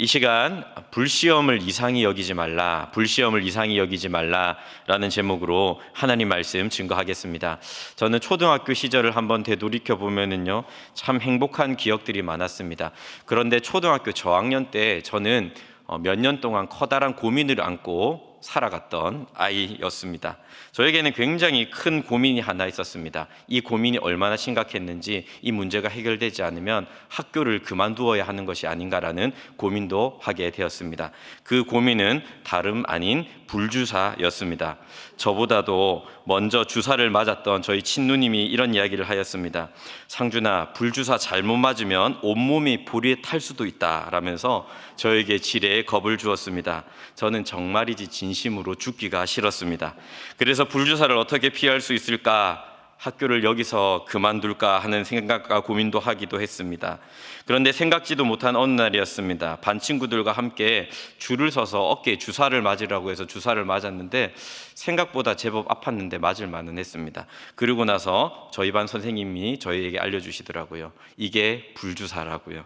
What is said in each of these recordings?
이 시간 불시험을 이상히 여기지 말라, 불시험을 이상히 여기지 말라라는 제목으로 하나님 말씀 증거하겠습니다. 저는 초등학교 시절을 한번 되돌이켜 보면은요, 참 행복한 기억들이 많았습니다. 그런데 초등학교 저학년 때 저는 어, 몇년 동안 커다란 고민을 안고 살아갔던 아이였습니다. 저에게는 굉장히 큰 고민이 하나 있었습니다. 이 고민이 얼마나 심각했는지 이 문제가 해결되지 않으면 학교를 그만두어야 하는 것이 아닌가라는 고민도 하게 되었습니다. 그 고민은 다름 아닌 불주사였습니다. 저보다도 먼저 주사를 맞았던 저희 친누님이 이런 이야기를 하였습니다. 상준아, 불주사 잘못 맞으면 온몸이 불에 탈 수도 있다 라면서 저에게 지레 겁을 주었습니다. 저는 정말이지 진심으로 죽기가 싫었습니다. 그래서 불주사를 어떻게 피할 수 있을까? 학교를 여기서 그만둘까 하는 생각과 고민도 하기도 했습니다. 그런데 생각지도 못한 어느 날이었습니다. 반 친구들과 함께 줄을 서서 어깨에 주사를 맞으라고 해서 주사를 맞았는데 생각보다 제법 아팠는데 맞을 만은 했습니다. 그러고 나서 저희 반 선생님이 저희에게 알려주시더라고요. 이게 불주사라고요.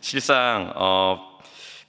실상 어,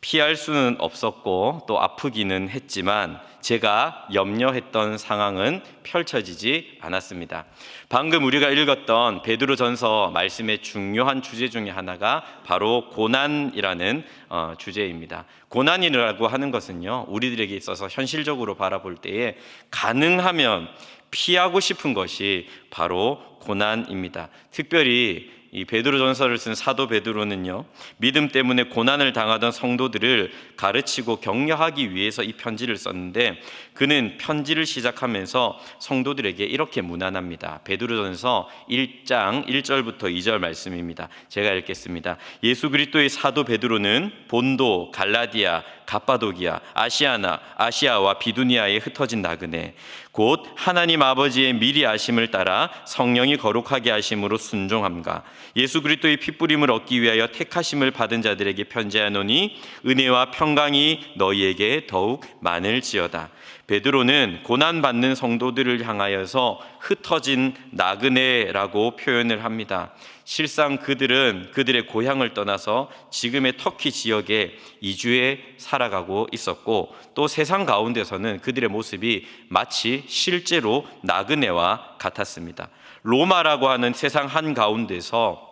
피할 수는 없었고 또 아프기는 했지만 제가 염려했던 상황은 펼쳐지지 않았습니다. 방금 우리가 읽었던 베드로전서 말씀의 중요한 주제 중에 하나가 바로 고난이라는 어, 주제입니다. 고난이라고 하는 것은요 우리들에게 있어서 현실적으로 바라볼 때에 가능하면 피하고 싶은 것이 바로 고난입니다. 특별히 이 베드로전서를 쓴 사도 베드로는요 믿음 때문에 고난을 당하던 성도들을 가르치고 격려하기 위해서 이 편지를 썼는데 그는 편지를 시작하면서 성도들에게 이렇게 문안합니다. 베드로전서 1장 1절부터 2절 말씀입니다. 제가 읽겠습니다. 예수 그리스도의 사도 베드로는 본도 갈라디아 갑바도기아 아시아나 아시아와 비두니아에 흩어진 나그네 곧 하나님 아버지의 미리 아심을 따라 성령이 거룩하게 하심으로 순종함과 예수 그리스도의 핏부림을 얻기 위하여 택하심을 받은 자들에게 편지하노니 은혜와 평강이 너희에게 더욱 많을지어다. 베드로는 고난 받는 성도들을 향하여서 흩어진 나그네라고 표현을 합니다. 실상 그들은 그들의 고향을 떠나서 지금의 터키 지역에 이주해 살아가고 있었고 또 세상 가운데서는 그들의 모습이 마치 실제로 나그네와 같았습니다. 로마라고 하는 세상 한 가운데서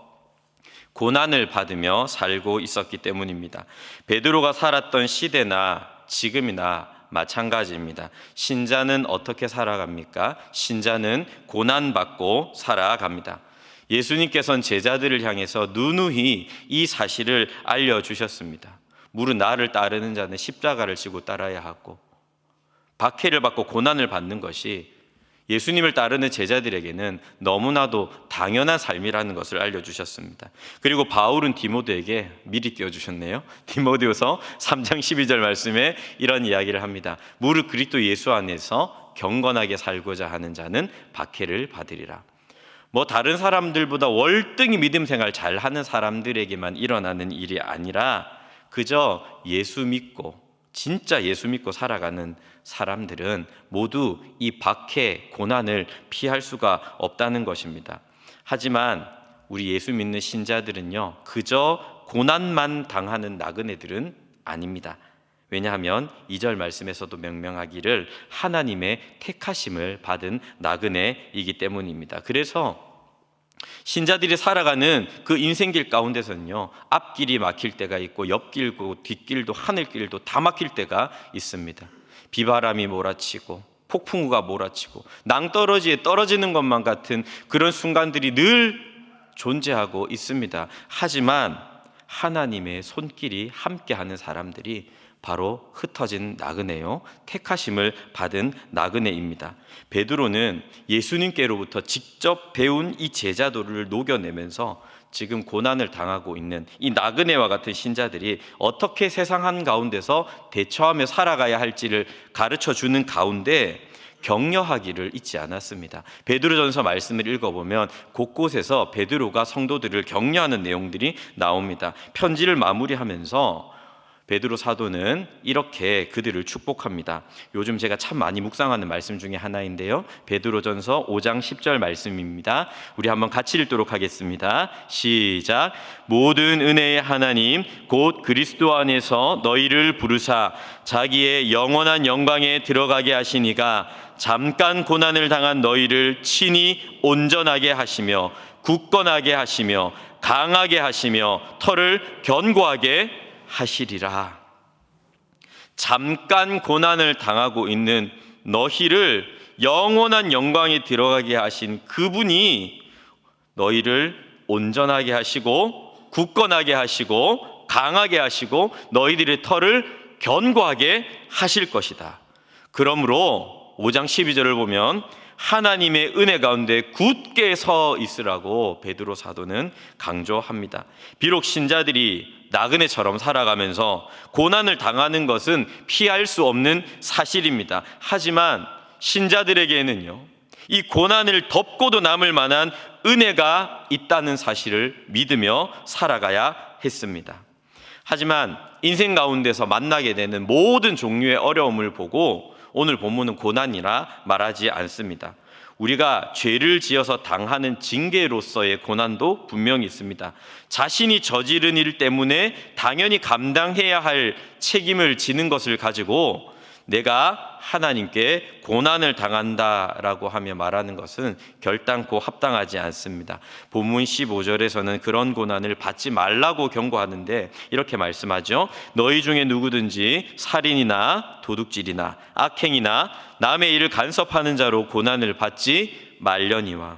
고난을 받으며 살고 있었기 때문입니다. 베드로가 살았던 시대나 지금이나 마찬가지입니다. 신자는 어떻게 살아갑니까? 신자는 고난받고 살아갑니다. 예수님께서는 제자들을 향해서 누누이 이 사실을 알려주셨습니다. 무릇 나를 따르는 자는 십자가를 지고 따라야 하고 박해를 받고 고난을 받는 것이 예수님을 따르는 제자들에게는 너무나도 당연한 삶이라는 것을 알려주셨습니다. 그리고 바울은 디모데에게 미리 띄워주셨네요. 디모데후서 3장 12절 말씀에 이런 이야기를 합니다. 무릇 그리스도 예수 안에서 경건하게 살고자 하는 자는 박해를 받으리라. 뭐 다른 사람들보다 월등히 믿음 생활 잘 하는 사람들에게만 일어나는 일이 아니라 그저 예수 믿고 진짜 예수 믿고 살아가는 사람들은 모두 이 박해 고난을 피할 수가 없다는 것입니다. 하지만 우리 예수 믿는 신자들은요. 그저 고난만 당하는 나그네들은 아닙니다. 왜냐하면 2절 말씀에서도 명명하기를 하나님의 택하심을 받은 나그네이기 때문입니다. 그래서 신자들이 살아가는 그 인생길 가운데서는요, 앞길이 막힐 때가 있고, 옆길고, 뒷길도, 하늘길도 다 막힐 때가 있습니다. 비바람이 몰아치고, 폭풍우가 몰아치고, 낭떠러지에 떨어지는 것만 같은 그런 순간들이 늘 존재하고 있습니다. 하지만 하나님의 손길이 함께하는 사람들이 바로 흩어진 나그네요. 택하심을 받은 나그네입니다. 베드로는 예수님께로부터 직접 배운 이 제자도를 녹여내면서 지금 고난을 당하고 있는 이 나그네와 같은 신자들이 어떻게 세상 한 가운데서 대처하며 살아가야 할지를 가르쳐 주는 가운데 격려하기를 잊지 않았습니다. 베드로전서 말씀을 읽어보면 곳곳에서 베드로가 성도들을 격려하는 내용들이 나옵니다. 편지를 마무리하면서 베드로 사도는 이렇게 그들을 축복합니다. 요즘 제가 참 많이 묵상하는 말씀 중에 하나인데요. 베드로전서 5장 10절 말씀입니다. 우리 한번 같이 읽도록 하겠습니다. 시작. 모든 은혜의 하나님 곧 그리스도 안에서 너희를 부르사 자기의 영원한 영광에 들어가게 하시니가 잠깐 고난을 당한 너희를 친히 온전하게 하시며 굳건하게 하시며 강하게 하시며 털을 견고하게 하시리라. 잠깐 고난을 당하고 있는 너희를 영원한 영광에 들어가게 하신 그분이 너희를 온전하게 하시고 굳건하게 하시고 강하게 하시고 너희들의 털을 견고하게 하실 것이다. 그러므로 5장 12절을 보면 하나님의 은혜 가운데 굳게 서 있으라고 베드로 사도는 강조합니다. 비록 신자들이 나그네처럼 살아가면서 고난을 당하는 것은 피할 수 없는 사실입니다. 하지만 신자들에게는요, 이 고난을 덮고도 남을 만한 은혜가 있다는 사실을 믿으며 살아가야 했습니다. 하지만 인생 가운데서 만나게 되는 모든 종류의 어려움을 보고 오늘 본문은 고난이라 말하지 않습니다. 우리가 죄를 지어서 당하는 징계로서의 고난도 분명히 있습니다. 자신이 저지른 일 때문에 당연히 감당해야 할 책임을 지는 것을 가지고 내가 하나님께 고난을 당한다라고 하며 말하는 것은 결단코 합당하지 않습니다. 본문 15절에서는 그런 고난을 받지 말라고 경고하는데 이렇게 말씀하죠. 너희 중에 누구든지 살인이나 도둑질이나 악행이나 남의 일을 간섭하는 자로 고난을 받지 말려니와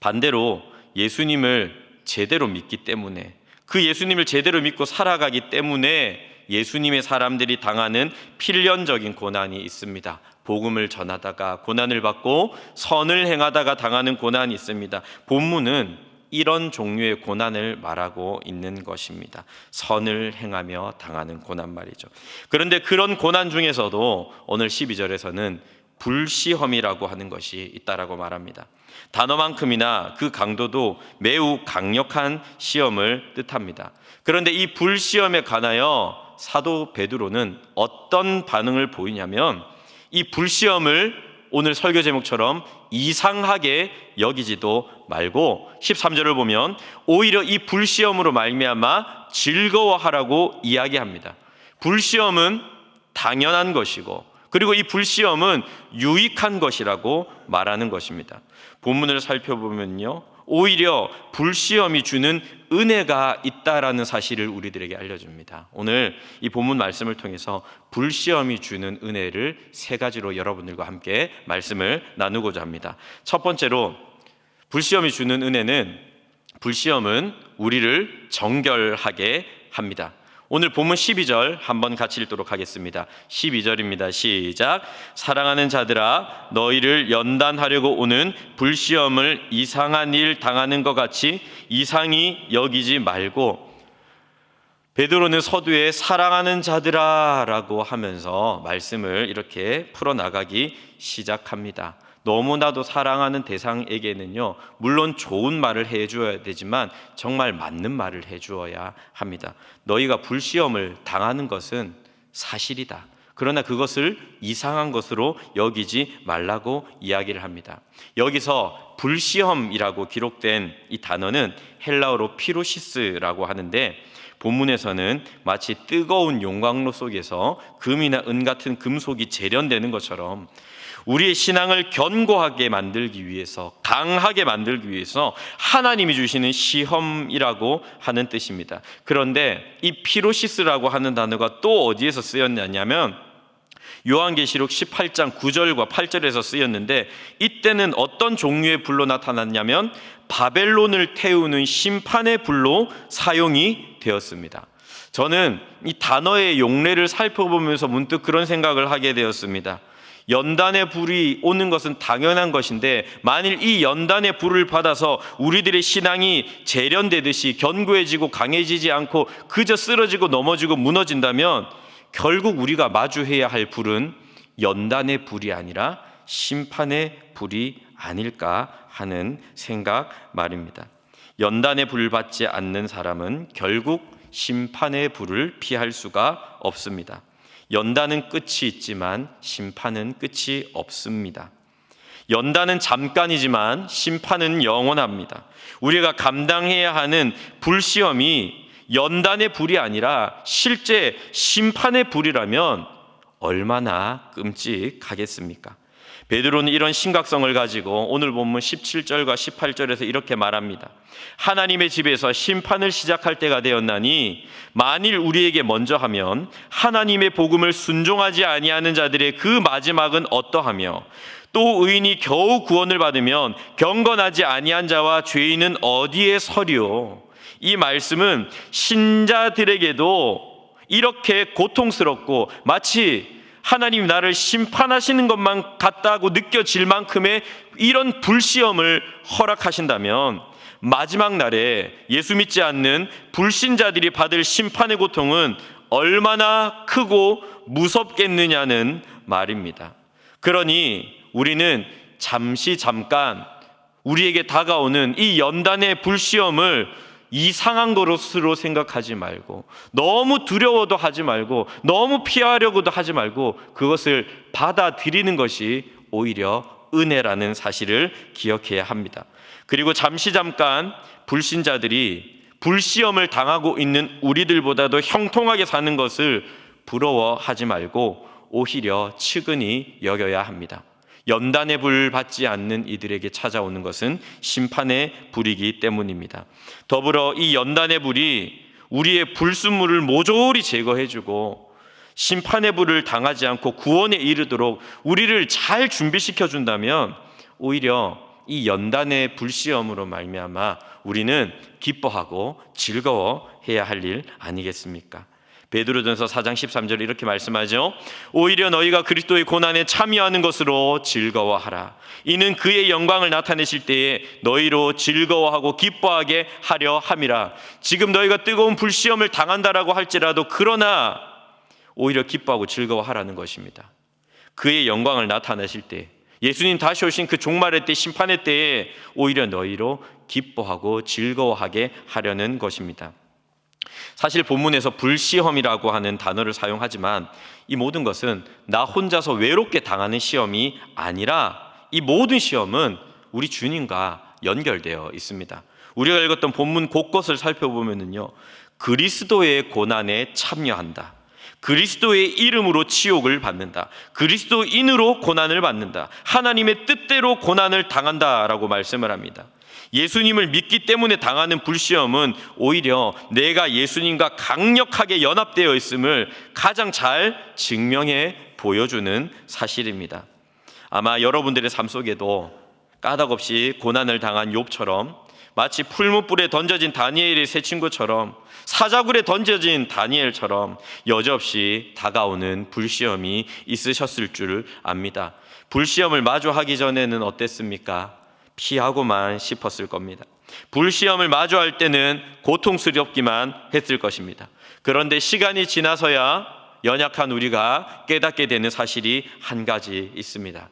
반대로 예수님을 제대로 믿기 때문에 그 예수님을 제대로 믿고 살아가기 때문에 예수님의 사람들이 당하는 필연적인 고난이 있습니다. 복음을 전하다가 고난을 받고 선을 행하다가 당하는 고난이 있습니다. 본문은 이런 종류의 고난을 말하고 있는 것입니다. 선을 행하며 당하는 고난 말이죠. 그런데 그런 고난 중에서도 오늘 12절에서는 불시험이라고 하는 것이 있다라고 말합니다. 단어만큼이나 그 강도도 매우 강력한 시험을 뜻합니다. 그런데 이 불시험에 관하여 사도 베드로는 어떤 반응을 보이냐면 이 불시험을 오늘 설교 제목처럼 이상하게 여기지도 말고 13절을 보면 오히려 이 불시험으로 말미암아 즐거워하라고 이야기합니다. 불시험은 당연한 것이고 그리고 이 불시험은 유익한 것이라고 말하는 것입니다. 본문을 살펴보면요. 오히려 불시험이 주는 은혜가 있다라는 사실을 우리들에게 알려줍니다. 오늘 이 본문 말씀을 통해서 불시험이 주는 은혜를 세 가지로 여러분들과 함께 말씀을 나누고자 합니다. 첫 번째로 불시험이 주는 은혜는 불시험은 우리를 정결하게 합니다. 오늘 본문 12절 한번 같이 읽도록 하겠습니다. 12절입니다. 시작. 사랑하는 자들아 너희를 연단하려고 오는 불시험을 이상한 일 당하는 것 같이 이상히 여기지 말고 베드로는 서두에 사랑하는 자들아 라고 하면서 말씀을 이렇게 풀어 나가기 시작합니다. 너무나도 사랑하는 대상에게는요, 물론 좋은 말을 해주어야 되지만 정말 맞는 말을 해주어야 합니다. 너희가 불시험을 당하는 것은 사실이다. 그러나 그것을 이상한 것으로 여기지 말라고 이야기를 합니다. 여기서 불시험이라고 기록된 이 단어는 헬라어로 피로시스라고 하는데 본문에서는 마치 뜨거운 용광로 속에서 금이나 은 같은 금속이 재련되는 것처럼 우리의 신앙을 견고하게 만들기 위해서 강하게 만들기 위해서 하나님이 주시는 시험이라고 하는 뜻입니다. 그런데 이 피로시스라고 하는 단어가 또 어디에서 쓰였냐면 요한계시록 18장 9절과 8절에서 쓰였는데 이때는 어떤 종류의 불로 나타났냐면 바벨론을 태우는 심판의 불로 사용이 되었습니다. 저는 이 단어의 용례를 살펴보면서 문득 그런 생각을 하게 되었습니다. 연단의 불이 오는 것은 당연한 것인데 만일 이 연단의 불을 받아서 우리들의 신앙이 재련되듯이 견고해지고 강해지지 않고 그저 쓰러지고 넘어지고 무너진다면 결국 우리가 마주해야 할 불은 연단의 불이 아니라 심판의 불이 아닐까 하는 생각 말입니다. 연단의 불 받지 않는 사람은 결국 심판의 불을 피할 수가 없습니다. 연단은 끝이 있지만 심판은 끝이 없습니다. 연단은 잠깐이지만 심판은 영원합니다. 우리가 감당해야 하는 불시험이 연단의 불이 아니라 실제 심판의 불이라면 얼마나 끔찍하겠습니까? 베드로는 이런 심각성을 가지고 오늘 본문 17절과 18절에서 이렇게 말합니다. 하나님의 집에서 심판을 시작할 때가 되었나니 만일 우리에게 먼저 하면 하나님의 복음을 순종하지 아니하는 자들의 그 마지막은 어떠하며 또 의인이 겨우 구원을 받으면 경건하지 아니한 자와 죄인은 어디에 서리요? 이 말씀은 신자들에게도 이렇게 고통스럽고 마치 하나님 나를 심판하시는 것만 같다고 느껴질 만큼의 이런 불시험을 허락하신다면 마지막 날에 예수 믿지 않는 불신자들이 받을 심판의 고통은 얼마나 크고 무섭겠느냐는 말입니다. 그러니 우리는 잠시 잠깐 우리에게 다가오는 이 연단의 불시험을 이상한 것으로 생각하지 말고 너무 두려워도 하지 말고 너무 피하려고도 하지 말고 그것을 받아들이는 것이 오히려 은혜라는 사실을 기억해야 합니다. 그리고 잠시 잠깐 불신자들이 불시험을 당하고 있는 우리들보다도 형통하게 사는 것을 부러워하지 말고 오히려 측은히 여겨야 합니다. 연단의 불 받지 않는 이들에게 찾아오는 것은 심판의 불이기 때문입니다. 더불어 이 연단의 불이 우리의 불순물을 모조리 제거해주고 심판의 불을 당하지 않고 구원에 이르도록 우리를 잘 준비시켜 준다면 오히려 이 연단의 불시험으로 말미암아 우리는 기뻐하고 즐거워해야 할 일 아니겠습니까? 베드로전서 4장 13절 이렇게 말씀하죠. 오히려 너희가 그리스도의 고난에 참여하는 것으로 즐거워하라. 이는 그의 영광을 나타내실 때에 너희로 즐거워하고 기뻐하게 하려 함이라. 지금 너희가 뜨거운 불시험을 당한다라고 할지라도 그러나 오히려 기뻐하고 즐거워하라는 것입니다. 그의 영광을 나타내실 때 예수님 다시 오신 그 종말의 때 심판의 때에 오히려 너희로 기뻐하고 즐거워하게 하려는 것입니다. 사실 본문에서 불시험이라고 하는 단어를 사용하지만 이 모든 것은 나 혼자서 외롭게 당하는 시험이 아니라 이 모든 시험은 우리 주님과 연결되어 있습니다. 우리가 읽었던 본문 곳곳을 살펴보면은요. 그리스도의 고난에 참여한다. 그리스도의 이름으로 치욕을 받는다. 그리스도인으로 고난을 받는다. 하나님의 뜻대로 고난을 당한다라고 말씀을 합니다. 예수님을 믿기 때문에 당하는 불시험은 오히려 내가 예수님과 강력하게 연합되어 있음을 가장 잘 증명해 보여주는 사실입니다. 아마 여러분들의 삶 속에도 까닭없이 고난을 당한 욥처럼 마치 풀무불에 던져진 다니엘의 세 친구처럼 사자굴에 던져진 다니엘처럼 여지없이 다가오는 불시험이 있으셨을 줄 압니다. 불시험을 마주하기 전에는 어땠습니까? 피하고만 싶었을 겁니다. 불시험을 마주할 때는 고통스럽기만 했을 것입니다. 그런데 시간이 지나서야 연약한 우리가 깨닫게 되는 사실이 한 가지 있습니다.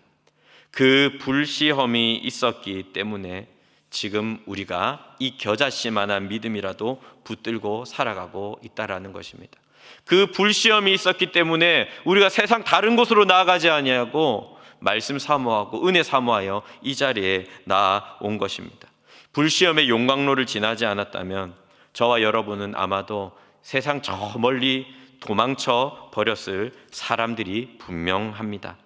그 불시험이 있었기 때문에 지금 우리가 이 겨자씨만한 믿음이라도 붙들고 살아가고 있다라는 것입니다. 그 불시험이 있었기 때문에 우리가 세상 다른 곳으로 나아가지 아니하고 말씀 사모하고 은혜 사모하여 이 자리에 나온 것입니다. 불시험의 용광로를 지나지 않았다면 저와 여러분은 아마도 세상 저 멀리 도망쳐 버렸을 사람들이 분명합니다.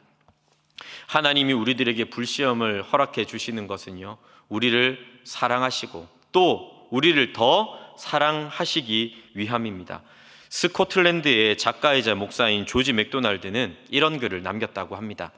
하나님이 우리들에게 불시험을 허락해 주시는 것은요, 우리를 사랑하시고 또 우리를 더 사랑하시기 위함입니다. 스코틀랜드의 작가이자 목사인 조지 맥도날드는 이런 글을 남겼다고 합니다.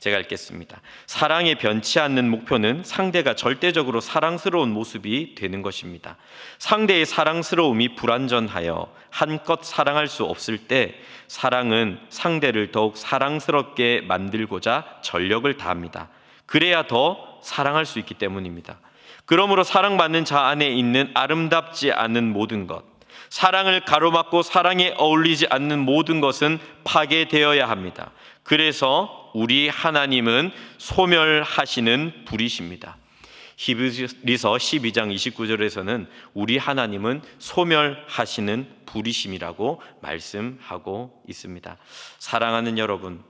제가 읽겠습니다. 사랑에 변치 않는 목표는 상대가 절대적으로 사랑스러운 모습이 되는 것입니다. 상대의 사랑스러움이 불완전하여 한껏 사랑할 수 없을 때 사랑은 상대를 더욱 사랑스럽게 만들고자 전력을 다합니다. 그래야 더 사랑할 수 있기 때문입니다. 그러므로 사랑받는 자 안에 있는 아름답지 않은 모든 것, 사랑을 가로막고 사랑에 어울리지 않는 모든 것은 파괴되어야 합니다. 그래서 우리 하나님은 소멸하시는 불이십니다. 히브리서 12장 29절에서는 우리 하나님은 소멸하시는 불이심이라고 말씀하고 있습니다. 사랑하는 여러분,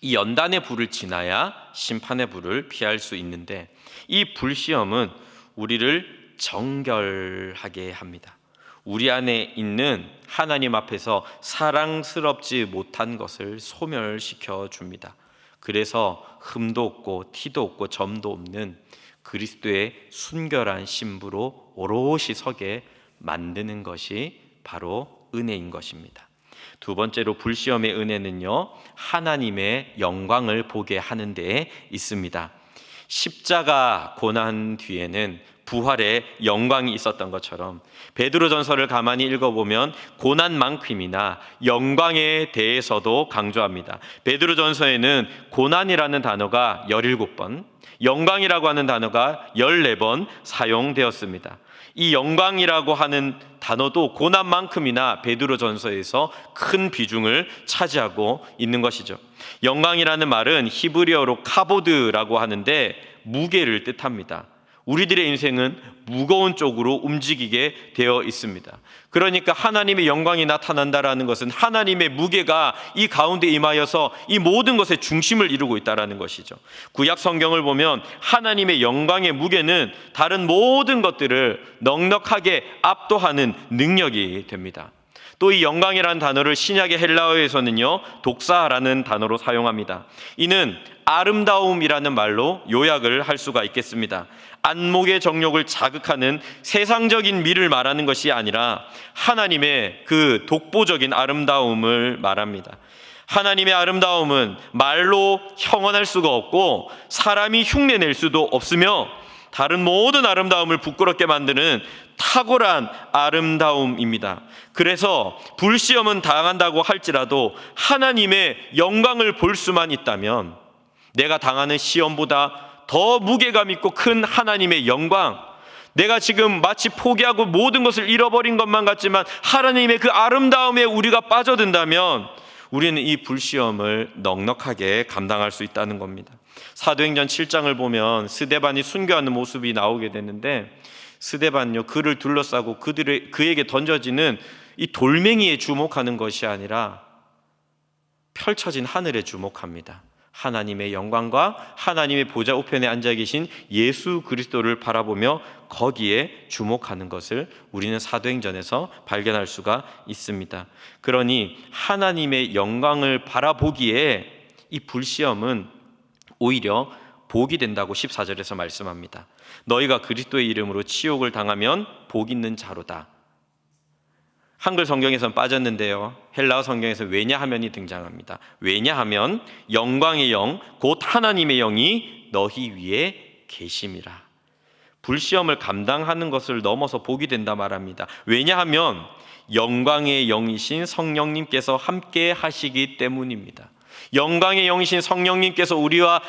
이 연단의 불을 지나야 심판의 불을 피할 수 있는데 이 불시험은 우리를 정결하게 합니다. 우리 안에 있는 하나님 앞에서 사랑스럽지 못한 것을 소멸시켜 줍니다. 그래서 흠도 없고 티도 없고 점도 없는 그리스도의 순결한 신부로 오롯이 서게 만드는 것이 바로 은혜인 것입니다. 두 번째로 불시험의 은혜는요, 하나님의 영광을 보게 하는 데에 있습니다. 십자가 고난 뒤에는 부활의 영광이 있었던 것처럼 베드로전서를 가만히 읽어보면 고난만큼이나 영광에 대해서도 강조합니다. 베드로전서에는 고난이라는 단어가 17번, 영광이라고 하는 단어가 14번 사용되었습니다. 이 영광이라고 하는 단어도 고난만큼이나 베드로 전서에서 큰 비중을 차지하고 있는 것이죠. 영광이라는 말은 히브리어로 카보드라고 하는데 무게를 뜻합니다. 우리들의 인생은 무거운 쪽으로 움직이게 되어 있습니다. 그러니까 하나님의 영광이 나타난다라는 것은 하나님의 무게가 이 가운데 임하여서 이 모든 것의 중심을 이루고 있다라는 것이죠. 구약 성경을 보면 하나님의 영광의 무게는 다른 모든 것들을 넉넉하게 압도하는 능력이 됩니다. 또 이 영광이라는 단어를 신약의 헬라어에서는요, 독사라는 단어로 사용합니다. 이는 아름다움이라는 말로 요약을 할 수가 있겠습니다. 안목의 정욕을 자극하는 세상적인 미를 말하는 것이 아니라 하나님의 그 독보적인 아름다움을 말합니다. 하나님의 아름다움은 말로 형언할 수가 없고 사람이 흉내낼 수도 없으며 다른 모든 아름다움을 부끄럽게 만드는 탁월한 아름다움입니다. 그래서 불시험은 당한다고 할지라도 하나님의 영광을 볼 수만 있다면 내가 당하는 시험보다 더 무게감 있고 큰 하나님의 영광, 내가 지금 마치 포기하고 모든 것을 잃어버린 것만 같지만 하나님의 그 아름다움에 우리가 빠져든다면 우리는 이 불시험을 넉넉하게 감당할 수 있다는 겁니다. 사도행전 7장을 보면 스데반이 순교하는 모습이 나오게 되는데 스데반요 그를 둘러싸고 그들의 그에게 던져지는 이 돌멩이에 주목하는 것이 아니라 펼쳐진 하늘에 주목합니다. 하나님의 영광과 하나님의 보좌 우편에 앉아 계신 예수 그리스도를 바라보며 거기에 주목하는 것을 우리는 사도행전에서 발견할 수가 있습니다. 그러니 하나님의 영광을 바라보기에 이 불시험은 오히려 복이 된다고 14절에서 말씀합니다. 너희가 그리스도의 이름으로 치욕을 당하면 복 있는 자로다. 한글 성경에선 빠졌는데요. 헬라어 성경에서 왜냐하면이 등장합니다. 왜냐하면 영광의 영, 곧 하나님의 영이 너희 위에 계심이라. 불시험을 감당하는 것을 넘어서 복이 된다 말합니다. 왜냐하면 영광의 영이신 성령님께서 함께 하시기 때문입니다. 영광의 영이신 성령님께서 우리와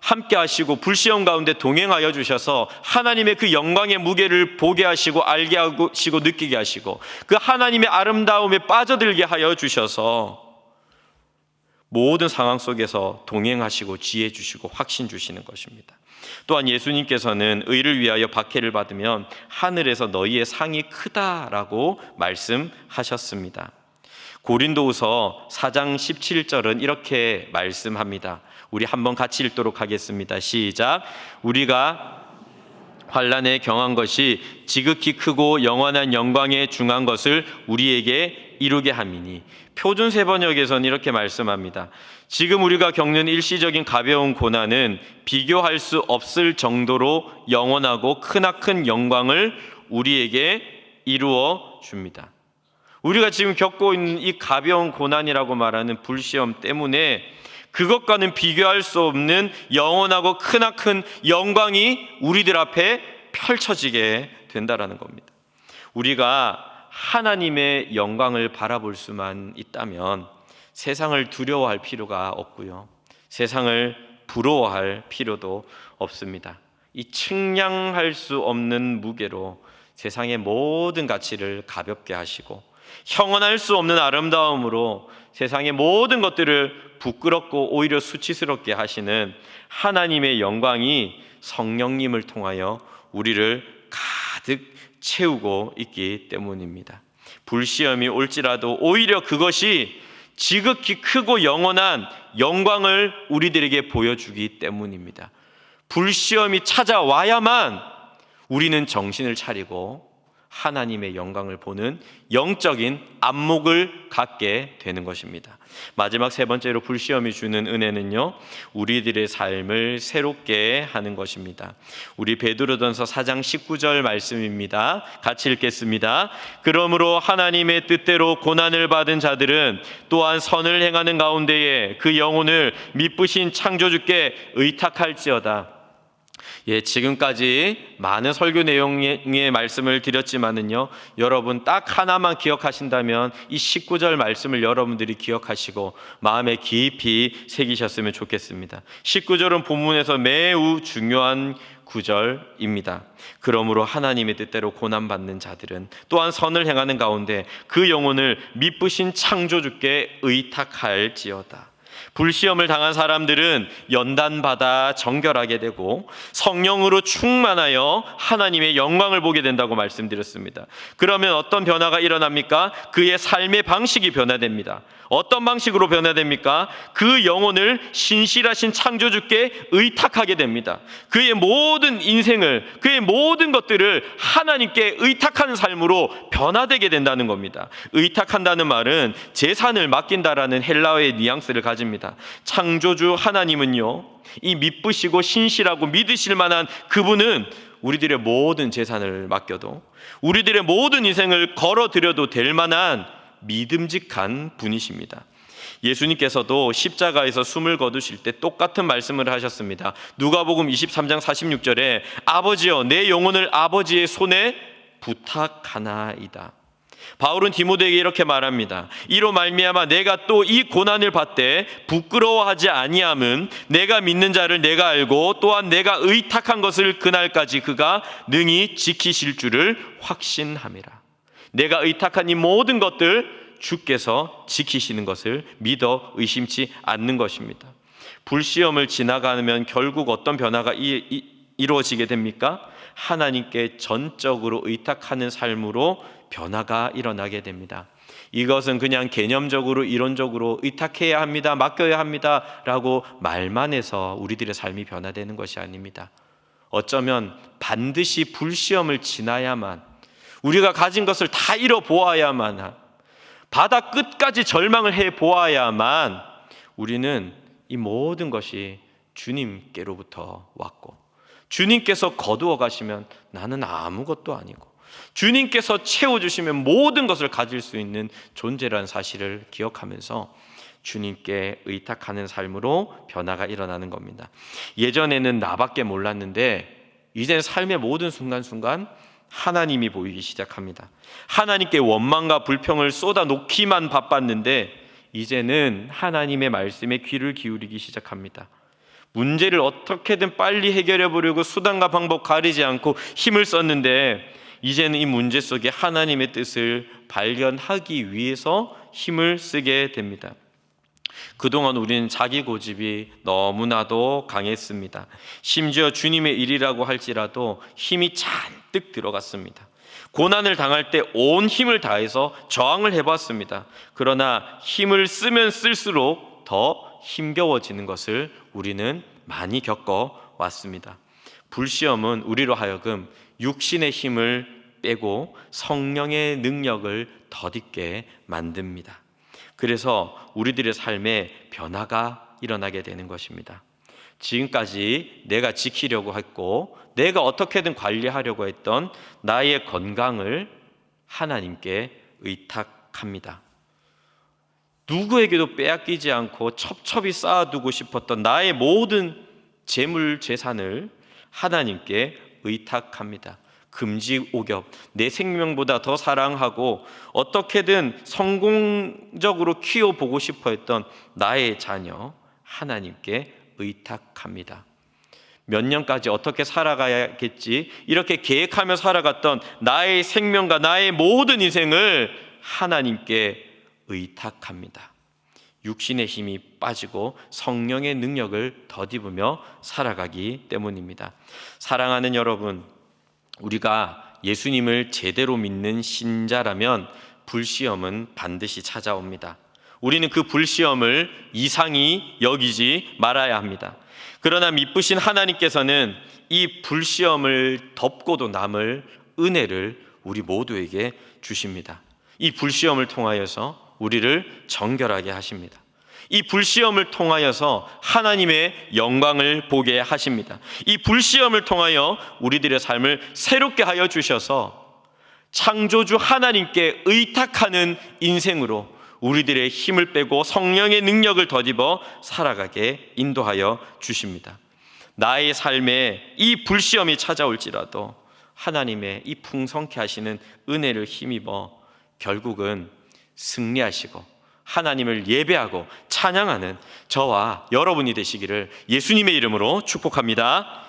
함께 하시고 불시험 가운데 동행하여 주셔서 하나님의 그 영광의 무게를 보게 하시고 알게 하시고 느끼게 하시고 그 하나님의 아름다움에 빠져들게 하여 주셔서 모든 상황 속에서 동행하시고 지혜 주시고 확신 주시는 것입니다. 또한 예수님께서는 의를 위하여 박해를 받으면 하늘에서 너희의 상이 크다라고 말씀하셨습니다. 고린도후서 4장 17절은 이렇게 말씀합니다. 우리 한번 같이 읽도록 하겠습니다. 시작. 우리가 환란에 경한 것이 지극히 크고 영원한 영광에 중한 것을 우리에게 이루게 함이니 표준 세번역에서는 이렇게 말씀합니다. 지금 우리가 겪는 일시적인 가벼운 고난은 비교할 수 없을 정도로 영원하고 크나큰 영광을 우리에게 이루어 줍니다. 우리가 지금 겪고 있는 이 가벼운 고난이라고 말하는 불시험 때문에 그것과는 비교할 수 없는 영원하고 크나큰 영광이 우리들 앞에 펼쳐지게 된다라는 겁니다. 우리가 하나님의 영광을 바라볼 수만 있다면 세상을 두려워할 필요가 없고요. 세상을 부러워할 필요도 없습니다. 이 측량할 수 없는 무게로 세상의 모든 가치를 가볍게 하시고 형언할 수 없는 아름다움으로 세상의 모든 것들을 부끄럽고 오히려 수치스럽게 하시는 하나님의 영광이 성령님을 통하여 우리를 가득 채우고 있기 때문입니다. 불시험이 올지라도 오히려 그것이 지극히 크고 영원한 영광을 우리들에게 보여주기 때문입니다. 불시험이 찾아와야만 우리는 정신을 차리고 하나님의 영광을 보는 영적인 안목을 갖게 되는 것입니다. 마지막 세 번째로 불시험이 주는 은혜는요. 우리들의 삶을 새롭게 하는 것입니다. 우리 베드로전서 4장 19절 말씀입니다. 같이 읽겠습니다. 그러므로 하나님의 뜻대로 고난을 받은 자들은 또한 선을 행하는 가운데에 그 영혼을 미쁘신 창조주께 의탁할지어다. 예, 지금까지 많은 설교 내용의 말씀을 드렸지만은요, 여러분 딱 하나만 기억하신다면 이 19절 말씀을 여러분들이 기억하시고 마음에 깊이 새기셨으면 좋겠습니다. 19절은 본문에서 매우 중요한 구절입니다. 그러므로 하나님의 뜻대로 고난받는 자들은 또한 선을 행하는 가운데 그 영혼을 미쁘신 창조주께 의탁할지어다. 불시험을 당한 사람들은 연단받아 정결하게 되고 성령으로 충만하여 하나님의 영광을 보게 된다고 말씀드렸습니다. 그러면 어떤 변화가 일어납니까? 그의 삶의 방식이 변화됩니다. 어떤 방식으로 변화됩니까? 그 영혼을 신실하신 창조주께 의탁하게 됩니다. 그의 모든 인생을, 그의 모든 것들을 하나님께 의탁하는 삶으로 변화되게 된다는 겁니다. 의탁한다는 말은 재산을 맡긴다라는 헬라어의 뉘앙스를 가집니다. 창조주 하나님은요, 이 믿으시고 신실하고 믿으실 만한 그분은 우리들의 모든 재산을 맡겨도 우리들의 모든 인생을 걸어드려도 될 만한 믿음직한 분이십니다. 예수님께서도 십자가에서 숨을 거두실 때 똑같은 말씀을 하셨습니다. 누가복음 23장 46절에 아버지여 내 영혼을 아버지의 손에 부탁하나이다. 바울은 디모데에게 이렇게 말합니다. 이로 말미암아 내가 또 이 고난을 받되 부끄러워하지 아니함은 내가 믿는 자를 내가 알고 또한 내가 의탁한 것을 그날까지 그가 능히 지키실 줄을 확신함이라. 내가 의탁한 이 모든 것들 주께서 지키시는 것을 믿어 의심치 않는 것입니다. 불시험을 지나가면 결국 어떤 변화가 이, 이, 이루어지게 됩니까? 하나님께 전적으로 의탁하는 삶으로 변화가 일어나게 됩니다. 이것은 그냥 개념적으로 이론적으로 의탁해야 합니다. 맡겨야 합니다 라고 말만 해서 우리들의 삶이 변화되는 것이 아닙니다. 어쩌면 반드시 불시험을 지나야만 우리가 가진 것을 다 잃어 보아야만 바다 끝까지 절망을 해 보아야만 우리는 이 모든 것이 주님께로부터 왔고 주님께서 거두어 가시면 나는 아무것도 아니고 주님께서 채워주시면 모든 것을 가질 수 있는 존재라는 사실을 기억하면서 주님께 의탁하는 삶으로 변화가 일어나는 겁니다. 예전에는 나밖에 몰랐는데 이제는 삶의 모든 순간순간 하나님이 보이기 시작합니다. 하나님께 원망과 불평을 쏟아 놓기만 바빴는데 이제는 하나님의 말씀에 귀를 기울이기 시작합니다. 문제를 어떻게든 빨리 해결해 보려고 수단과 방법 가리지 않고 힘을 썼는데 이제는 이 문제 속에 하나님의 뜻을 발견하기 위해서 힘을 쓰게 됩니다. 그동안 우리는 자기 고집이 너무나도 강했습니다. 심지어 주님의 일이라고 할지라도 힘이 잔뜩 들어갔습니다. 고난을 당할 때 온 힘을 다해서 저항을 해봤습니다. 그러나 힘을 쓰면 쓸수록 더 힘겨워지는 것을 우리는 많이 겪어 왔습니다. 불시험은 우리로 하여금 육신의 힘을 빼고 성령의 능력을 덧입게 만듭니다. 그래서 우리들의 삶에 변화가 일어나게 되는 것입니다. 지금까지 내가 지키려고 했고 내가 어떻게든 관리하려고 했던 나의 건강을 하나님께 의탁합니다. 누구에게도 빼앗기지 않고 첩첩이 쌓아두고 싶었던 나의 모든 재물 재산을 하나님께 의탁합니다. 금지 오겹, 내 생명보다 더 사랑하고 어떻게든 성공적으로 키워보고 싶어 했던 나의 자녀 하나님께 의탁합니다. 몇 년까지 어떻게 살아가야겠지? 이렇게 계획하며 살아갔던 나의 생명과 나의 모든 인생을 하나님께 의탁합니다. 육신의 힘이 빠지고 성령의 능력을 덧입으며 살아가기 때문입니다. 사랑하는 여러분, 우리가 예수님을 제대로 믿는 신자라면 불시험은 반드시 찾아옵니다. 우리는 그 불시험을 이상히 여기지 말아야 합니다. 그러나 미쁘신 하나님께서는 이 불시험을 덮고도 남을 은혜를 우리 모두에게 주십니다. 이 불시험을 통하여서 우리를 정결하게 하십니다. 이 불시험을 통하여서 하나님의 영광을 보게 하십니다. 이 불시험을 통하여 우리들의 삶을 새롭게 하여 주셔서 창조주 하나님께 의탁하는 인생으로 우리들의 힘을 빼고 성령의 능력을 덧입어 살아가게 인도하여 주십니다. 나의 삶에 이 불시험이 찾아올지라도 하나님의 이 풍성케 하시는 은혜를 힘입어 결국은 승리하시고 하나님을 예배하고 찬양하는 저와 여러분이 되시기를 예수님의 이름으로 축복합니다.